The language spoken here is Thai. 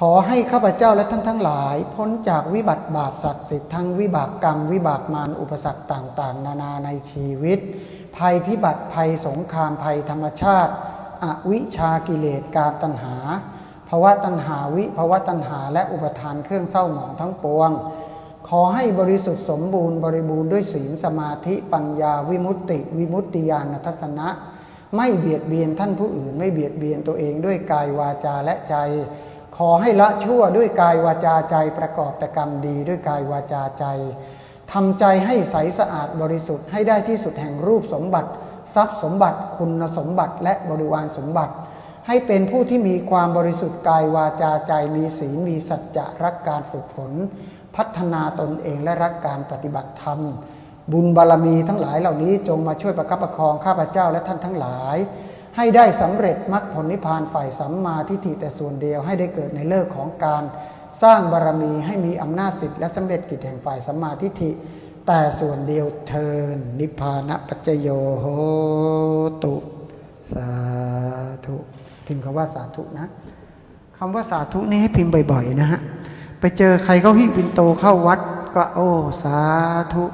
ขอให้ข้าพเจ้าและท่านทั้งหลาย พ้นจากวิบัติบาปศักดิ์สิทธิ์ทั้งวิบากกรรม วิบากมารอุปสรรคต่างๆ นานาในชีวิต ภัยพิบัติภัยสงครามภัยธรรมชาติ อวิชากิเลสกามตัณหาภาวะตัณหาวิภาวะตัณหาและอุปทานเครื่องเศร้าหมองทั้งปวง ขอให้บริสุทธิ์สมบูรณ์บริบูรณ์ด้วยศีลสมาธิปัญญาวิมุตติ วิมุตติญาณทัศนะ ไม่เบียดเบียนท่านผู้อื่น ไม่เบียดเบียนตัวเองด้วยกายวาจาและใจ ขอให้ละชั่วด้วยกายวาจาใจประกอบแต่กรรมดีด้วยกายวาจาใจทำใจให้ใสสะอาดบริสุทธิ์ให้ได้ที่สุดแห่งรูปสมบัติ ทรัพย์สมบัติคุณสมบัติและบริวารสมบัติ ให้เป็นผู้ที่มีความบริสุทธิ์กายวาจาใจมีศีลมีสัจจะรักการฝึกฝน พัฒนาตนเองและรักการปฏิบัติธรรม บุญบารมีทั้งหลายเหล่านี้จงมาช่วยประคับประคองข้าพเจ้าและท่านทั้งหลาย ให้ได้สำเร็จมรรคผลนิพพานฝ่ายสัมมาทิฏฐิแต่ส่วนเดียวให้ได้เกิดในเลิกของการสร้างบารมีให้มีอำนาจสิทธิ์และสำเร็จกิจแห่งฝ่ายสัมมาทิฏฐิ แต่ส่วนเดียวเทินนิพพานะปัจจโยโหตุสาธุพิมพ์คำว่าสาธุนะคำว่าสาธุนี่ให้พิมพ์บ่อยๆนะฮะไปเจอใครเขาหิ้วปินโตเข้าวัดก็โอ้สาธุ